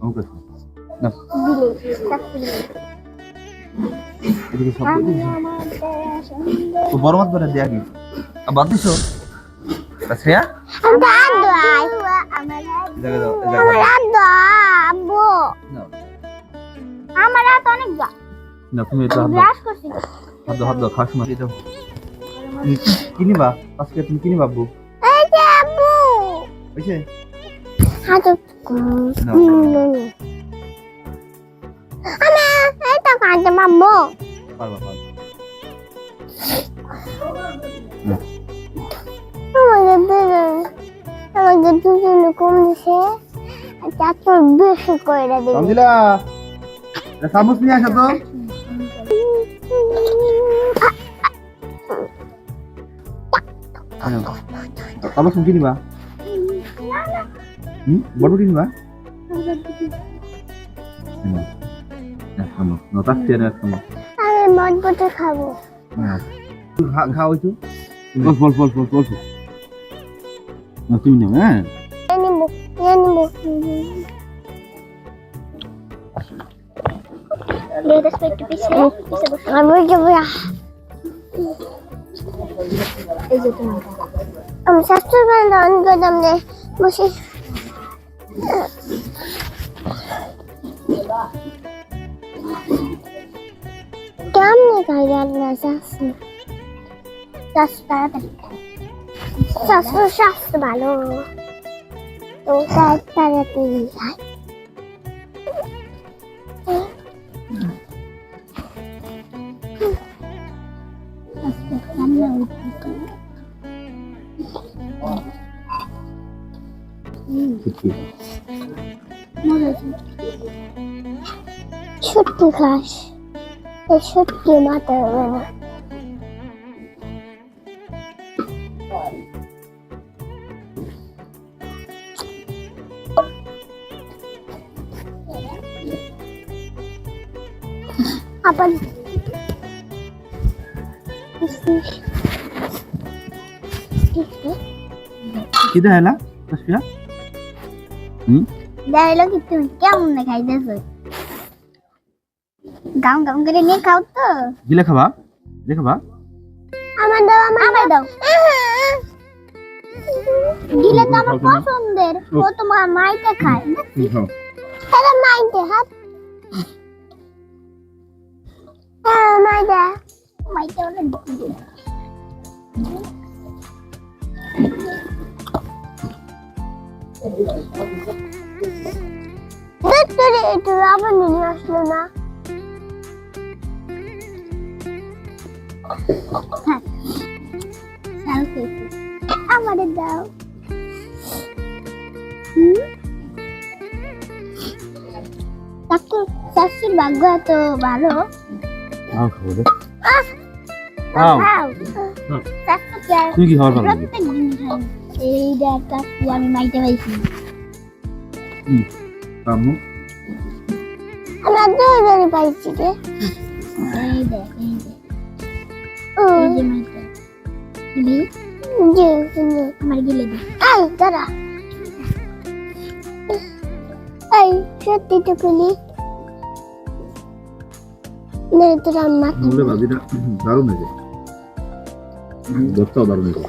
অমুক আছে না বিলে চাকরি এদিকে সব তো বড় মাছ ধরে দিয়ে আগে বাদ দিছো? তা শ্রেয়া? জায়গা দাও আমার না তুমি এটা হাত দাও হাত দাও হাত দাও খাস মাছ এটা কি নিবা? আজকে তুমি কি নিবা আব্বু? হয়েছে হাত নাও, আমার এই তো পারবা পারবা। আমাকে দুজন আমাকে দুজন কম দিছে। চাচুর বেশি করে দিবে। চামচ নিয়ে আসো তো। Ayo. Kamu sendiri, Bang. Hmm? Baru ini, Bang. Nah, ya, kamu. Nah, Notas dia ada kamu. Ada mau putus kamu. Nah. Hak kau itu. Bos, bos, bos, bos, bos. Nanti ini, kan? Ini bu, ini bu. Dia sudah bisa, bisa. Kamu juga. Sastra ba na ang gadam ne? Musi. কেমনে খাই না শাস্ত্র শাস্ত্র শাস্ত্র শাস্ত্র ভালো তো তাড়াতাড়ি খাই ছুটকি খাস এই ছুটকি মাথা হবে না আবার কি দেখাইলা তাসফিয়া হুম দেখল কি তুমি কেমন না খাইতেছো গাম গাম করে নিয়ে খাও তো গিলে খাবা গিলে খাবা আমার দাও আমার দাও গিলে তো আমার পছন্দের ও তোমার মাইতে খায় তাহলে মাইতে হাত হ্যাঁ মাইতে মাইতে বলে দেখতে রে একটু আবার নিয়ে আসলো না আমাদের দাও? চাকু চাষির ভাগ্য এত ভালো তুই কি খাবার এই দেখ চাকু আমি মাইতে পাইছি। আম্মু? আমরা দুজনে পাইছি রে। এই দেখ এই দেখ এই যে মাইতে। গিলি? যে আমার গিলে দে। এই দাঁড়া। এই সত্যি তো খুলি না তোর আম্মা। বলে ভাবিটা দারুণ হয়েছে দশটাও দারুণ হয়েছে